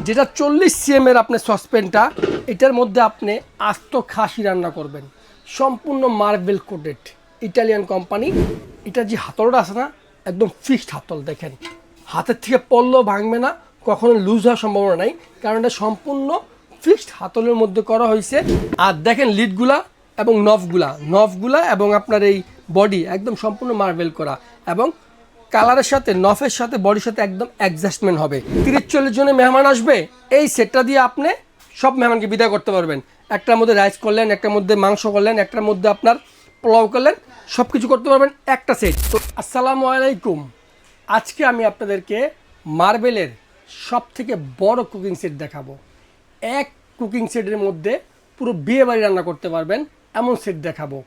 যেটা চল্লিশ সিএম এর আপনার সসপ্যানটা, এটার মধ্যে আপনি আস্ত খাসি রান্না করবেন। সম্পূর্ণ মার্বেল কোটেড ইটালিয়ান কোম্পানি। এটা যে হাতলটা আছে না, একদম ফিক্সড হাতল, দেখেন। হাতের থেকে পড়লেও ভাঙবে না, কখনো লুজ হওয়ার সম্ভাবনা নাই, কারণ এটা সম্পূর্ণ ফিক্সড হাতলের মধ্যে করা হয়েছে। আর দেখেন লিডগুলা এবং নফগুলা নফগুলা এবং আপনার এই বডি একদম সম্পূর্ণ মার্বেল করা। এবং কালারের সাথে, নফের সাথে, বডির সাথে একদম অ্যাডজাস্টমেন্ট হবে। তিরিশ চল্লিশ জনের মেহমান আসবে, এই সেটটা দিয়ে আপনি সব মেহমানকে বিদায় করতে পারবেন। একটার মধ্যে রাইস করলেন, একটার মধ্যে মাংস করলেন, একটার মধ্যে আপনার পোলাও করলেন সব কিছু করতে পারবেন একটা সেট তো আসসালামু আলাইকুম। আজকে আমি আপনাদেরকে মার্বেলের সব থেকে বড় কুকিং সেট দেখাবো। এক কুকিং সেটের মধ্যে পুরো বিয়ে বাড়ি রান্না করতে পারবেন, এমন সেট দেখাবো।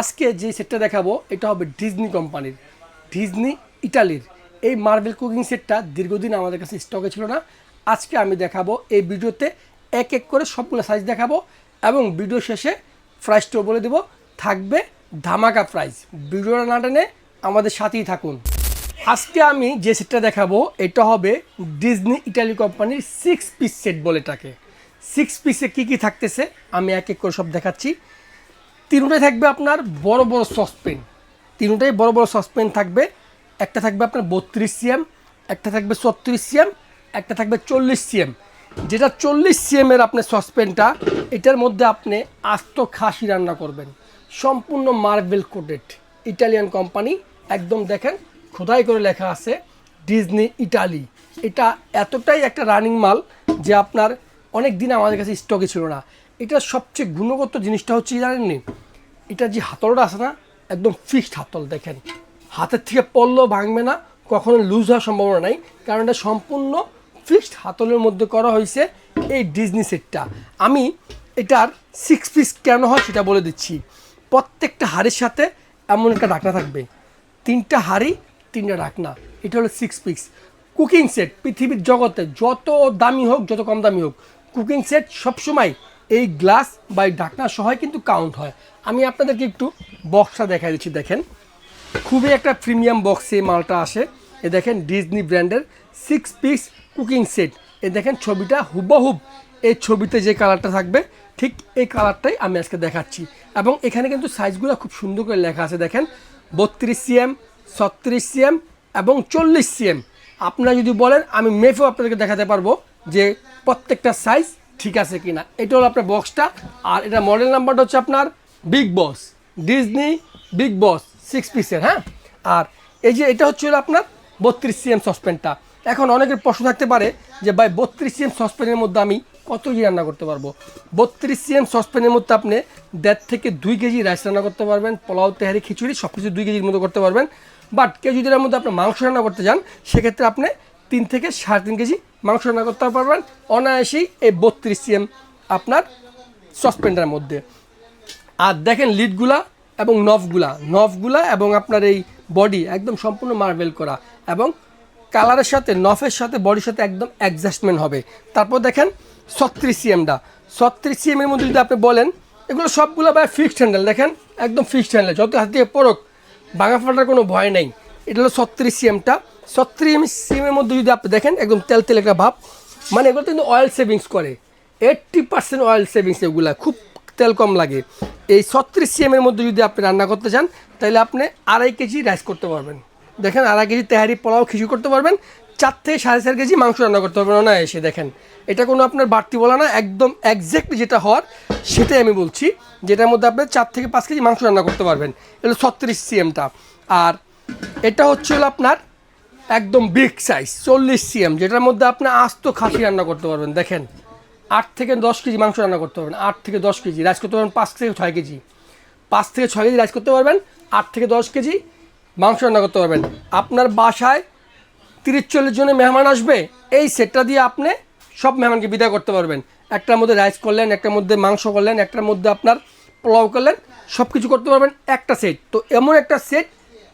আজকে যে সেটটা দেখাবো, এটা হবে ডিজনি কোম্পানির ডিজনি ইটালির। এই মার্বেল কুকিং সেটটা দীর্ঘদিন আমাদের কাছে স্টকে ছিল না। আজকে আমি দেখাবো এই ভিডিওতে এক এক করে সবগুলো সাইজ দেখাবো এবং ভিডিও শেষে প্রাইসটাও বলে দেবো। থাকবে ধামাকা প্রাইস ভিডিওটা না টেনে আমাদের সাথেই থাকুন। আজকে আমি যে সেটটা দেখাবো, এটা হবে ডিজনি ইটালি কোম্পানির সিক্স পিস সেট বলে এটাকে। সিক্স পিসে কী কী থাকতেছে, আমি এক এক করে সব দেখাচ্ছি। তিনটাই থাকবে আপনার বড় বড় সসপেন তিনটাই বড় বড় সসপেন থাকবে। একটা থাকবে আপনার বত্রিশ সিএম, একটা থাকবে ছত্রিশ সিএম, একটা থাকবে চল্লিশ সিএম। যেটা চল্লিশ সিএম এর আপনার সসপেনটা, এটার মধ্যে আপনি আস্ত খাসি রান্না করবেন। সম্পূর্ণ মার্বেল কোটেড ইটালিয়ান কোম্পানি। একদম দেখেন, খোদাই করে লেখা আছে, ডিজনি ইটালি। এটা এতটাই একটা রানিং মাল যে আপনার অনেক দিন আমাদের কাছে স্টকে ছিল না। এটার সবচেয়ে গুণগত জিনিসটা হচ্ছে জানেননি? এটা যে হাতলটা আছে না, একদম ফিক্সড হাতল, দেখেন। হাতের থেকে পড়লেও ভাঙবে না, কখনো লুজ হওয়ার সম্ভাবনা নাই। কারণ এটা সম্পূর্ণ ফিক্সড হাতলের মধ্যে করা হয়েছে এই ডিজনি সেটটা আমি এটার সিক্স পিস কেন হয় সেটা বলে দিচ্ছি। প্রত্যেকটা হাড়ির সাথে এমন একটা ডাকনা থাকবে। তিনটা হাড়ি, তিনটা ডাকনা। এটা হলো সিক্স পিস কুকিং সেট পৃথিবীর জগতে যত দামি হোক, যত কম দামি হোক কুকিং সেট সবসময় এই গ্লাস বা এই ঢাকনা সহায় কিন্তু কাউন্ট হয়। আমি আপনাদেরকে একটু বক্সটা দেখা দিচ্ছি, দেখেন। খুবই একটা প্রিমিয়াম বক্সে মালটা আসে। এ দেখেন ডিজনি ব্র্যান্ডের সিক্স পিস কুকিং সেট এ দেখেন ছবিটা হুবহুব এই ছবিতে যে কালারটা থাকবে, ঠিক এই কালারটাই আমি আজকে দেখাচ্ছি। এবং এখানে কিন্তু সাইজগুলো খুব সুন্দর করে লেখা আছে। দেখেন বত্রিশ সিএম ছত্রিশ সিএম এবং চল্লিশ সিএম আপনারা যদি বলেন, আমি মেফেও আপনাদেরকে দেখাতে পারব যে প্রত্যেকটা সাইজ ঠিক আছে কি না এটা হলো আপনার বক্সটা আর এটা মডেল নাম্বারটা হচ্ছে আপনার big boss Disney big boss six পিসের হ্যাঁ? আর এই যে এটা হচ্ছে হলো আপনার বত্রিশ সিএম সসপ্যানটা এখন অনেকের প্রশ্ন থাকতে পারে যে ভাই বত্রিশ সিএম সসপ্যানের মধ্যে আমি কত কেজি রান্না করতে পারব? বত্রিশ সিএম সসপ্যানের মধ্যে আপনি দেড় থেকে দুই কেজি রাইস রান্না করতে পারবেন, পোলাও, তেহারি, খিচুড়ি সব কিছু দুই কেজির মতো করতে পারবেন। বাট কেউ যদি এর মধ্যে আপনি মাংস রান্না করতে যান সেক্ষেত্রে আপনি তিন থেকে সাড়ে তিন কেজি মাংস রান্না করতে পারবেন। অনায়াসেই এই বত্রিশ সিএম আপনার সসপ্যানটার মধ্যে। আর দেখেন লিডগুলা এবং নফগুলা নফগুলা এবং আপনার এই বডি একদম সম্পূর্ণ মার্বেল করা এবং কালারের সাথে নফের সাথে বডির সাথে একদম অ্যাডজাস্টমেন্ট হবে। তারপর দেখেন ছত্রিশ সিএমটা ছত্রিশ সিএমের মধ্যে যদি আপনি বলেন, এগুলো সবগুলো ভাই ফিক্সড হ্যান্ডেল দেখেন? একদম ফিক্সড হ্যান্ডেল যত হাত দিয়ে পড়ুক ভাঙা ফাটার কোনো ভয় নেই। এটা হলো ছত্রিশ সিএমটা ছত্রিশ সিএমের মধ্যে যদি আপনি দেখেন, একদম তেল তেল একটা ভাব মানে এগুলো কিন্তু অয়েল সেভিংস করে। এইট্টি পার্সেন্ট অয়েল সেভিংস এগুলা, খুব তেল কম লাগে। এই ছত্রিশ সিএমের মধ্যে যদি আপনি রান্না করতে চান, তাহলে আপনি আড়াই কেজি রাইস করতে পারবেন। দেখেন, আড়াই কেজি তেহারি পোলাও খিচুড়ি করতে পারবেন। চার থেকে সাড়ে চার কেজি মাংস রান্না করতে পারবেন না এসে দেখেন। এটা কোনো আপনার বাড়তি বলা না, একদম একজ্যাক্টলি যেটা হওয়ার, সেটাই আমি বলছি, যেটার মধ্যে আপনি চার থেকে পাঁচ কেজি মাংস রান্না করতে পারবেন। এটা ছত্রিশ সিএমটা আর এটা হচ্ছে হলো আপনার একদম বিগ সাইজ চল্লিশ সিএম যেটার মধ্যে আপনি আস্ত খাসি রান্না করতে পারবেন, দেখেন। আট থেকে দশ কেজি মাংস রান্না করতে পারবেন। আট থেকে দশ কেজি। রাইস করতে পারবেন পাঁচ থেকে ছয় কেজি। পাঁচ থেকে ছয় কেজি রাইস করতে পারবেন, আট থেকে দশ কেজি মাংস রান্না করতে পারবেন। আপনার বাসায় তিরিশ চল্লিশ জনের মেহমান আসবে, এই সেটটা দিয়ে আপনি সব মেহমানকে বিদায় করতে পারবেন। একটার মধ্যে রাইস করলেন, একটার মধ্যে মাংস করলেন, একটার মধ্যে আপনার পোলাও করলেন সব কিছু করতে পারবেন একটা সেট। তো এমন একটা সেট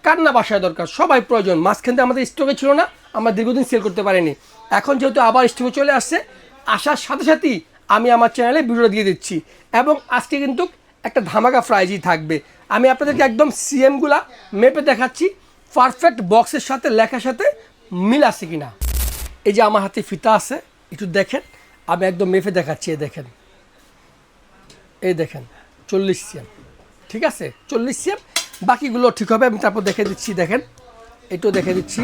কার না বাসায় দরকার? সবাই প্রয়োজন। মাঝখান থেকে আমাদের স্টকে ছিল না, আমরা দীর্ঘদিন সেল করতে পারিনি। এখন যেহেতু আবার স্টকে চলে আসছে আসার সাথে সাথেই আমি আমার চ্যানেলে ভিডিও দিয়ে দিচ্ছি। এবং আজকে কিন্তু একটা ধামাকা প্রাইজই থাকবে। আমি আপনাদেরকে একদম সিএমগুলা মেপে দেখাচ্ছি। পারফেক্ট বক্সের সাথে, লেখার সাথে মিল আছে কিনা। এই যে আমার হাতে ফিতা আছে, একটু দেখেন। আমি একদম মেপে দেখাচ্ছি, এই দেখেন। এই দেখেন, চল্লিশ সিএম ঠিক আছে? চল্লিশ সিএম বাকিগুলো ঠিক হবে, আমি তারপর দেখে দিচ্ছি, দেখেন। এটাও দেখে দিচ্ছি।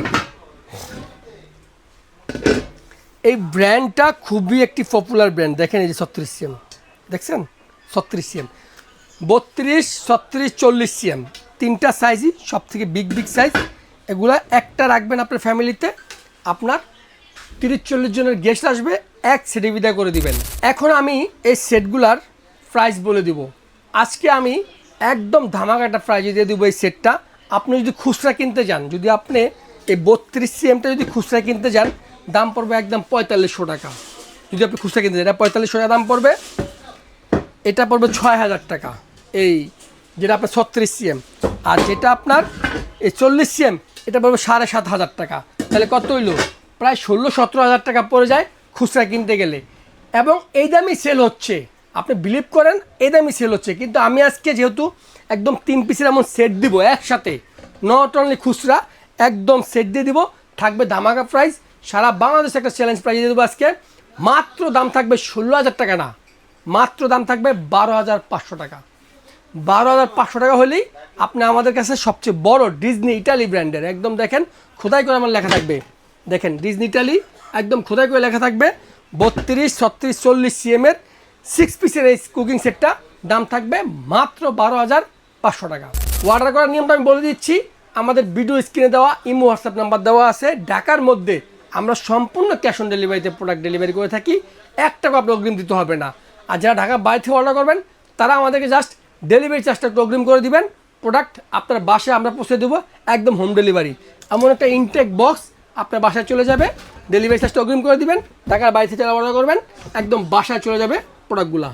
এই ব্র্যান্ডটা খুবই একটি পপুলার ব্র্যান্ড দেখেন এই যে ছত্রিশ সিএম দেখছেন? ছত্রিশ সিএম বত্রিশ, ছত্রিশ, চল্লিশ সিএম তিনটা সাইজই সব থেকে বিগ বিগ সাইজ এগুলো একটা রাখবেন আপনার ফ্যামিলিতে আপনার তিরিশ, চল্লিশ জনের গেস্ট আসবে, এক সেটে বিদায় করে দিবেন। এখন আমি এই সেটগুলার প্রাইস বলে দিব। আজকে আমি একদম ধামাকাটা প্রাইজে দিয়ে দেবো এই সেটটা আপনি যদি খুচরা কিনতে যান, যদি আপনি এই বত্রিশ সিএমটা যদি খুচরা কিনতে যান দাম পড়বে একদম পঁয়তাল্লিশশো টাকা। যদি আপনি খুচরা কিনতে এটা পঁয়তাল্লিশশো টাকা দাম পড়বে। এটা পড়বে ছয় হাজার টাকা। এই যেটা আপনার ছত্রিশ সিএম। আর যেটা আপনার এই চল্লিশ সিএম, এটা পড়বে সাড়ে সাত হাজার টাকা। তাহলে কত হইল? প্রায় ষোলো সতেরো হাজার টাকা পড়ে যায় খুচরা কিনতে গেলে। এবং এই দামই সেল হচ্ছে। আপনি বিলিভ করেন, এই দামই সেল হচ্ছে। কিন্তু আমি আজকে যেহেতু একদম তিন পিসের এমন সেট দিব একসাথে নট অনলি খুচরা, একদম সেট দিয়ে দিব, থাকবে দামাকা প্রাইস সারা বাংলাদেশ একটা চ্যালেঞ্জ প্রাইজ দেবো আজকে। মাত্র দাম থাকবে ষোলো হাজার টাকা না, মাত্র দাম থাকবে বারো হাজার পাঁচশো টাকা। বারো হাজার পাঁচশো টাকা হলেই আপনি আমাদের কাছে সবচেয়ে বড় ডিজনি ইটালি ব্র্যান্ডের একদম দেখেন, খোদাই করে আমার লেখা থাকবে। দেখেন ডিজনি ইটালি একদম খোদাই করে লেখা থাকবে, বত্রিশ, ছত্রিশ, চল্লিশ সিএমের সিক্স পিসের এই কুকিং সেটটা দাম থাকবে মাত্র বারো হাজার পাঁচশো টাকা। অর্ডার করার নিয়মটা আমি বলে দিচ্ছি, আমাদের ভিডিও স্ক্রিনে দেওয়া, ইমো হোয়াটসঅ্যাপ নাম্বার দেওয়া আছে, ঢাকার মধ্যে আমরা সম্পূর্ণ ক্যাশ অন ডেলিভারিতে প্রোডাক্ট ডেলিভারি করে থাকি এক টাকা আপনি অগ্রিম দিতে হবে না। আর যারা ঢাকা বাইরে থেকে অর্ডার করবেন, তারা আমাদেরকে জাস্ট ডেলিভারি চার্জটা একটু অগ্রিম করে দিবেন। প্রোডাক্ট আপনার বাসায় আমরা পৌঁছে দেবো, একদম হোম ডেলিভারি এমন একটা ইনটেক বক্স আপনার বাসায় চলে যাবে ডেলিভারি চার্জটা অগ্রিম করে দিবেন, ঢাকার বাইরে থেকে অর্ডার করবেন, একদম বাসায় চলে যাবে প্রোডাক্টগুলো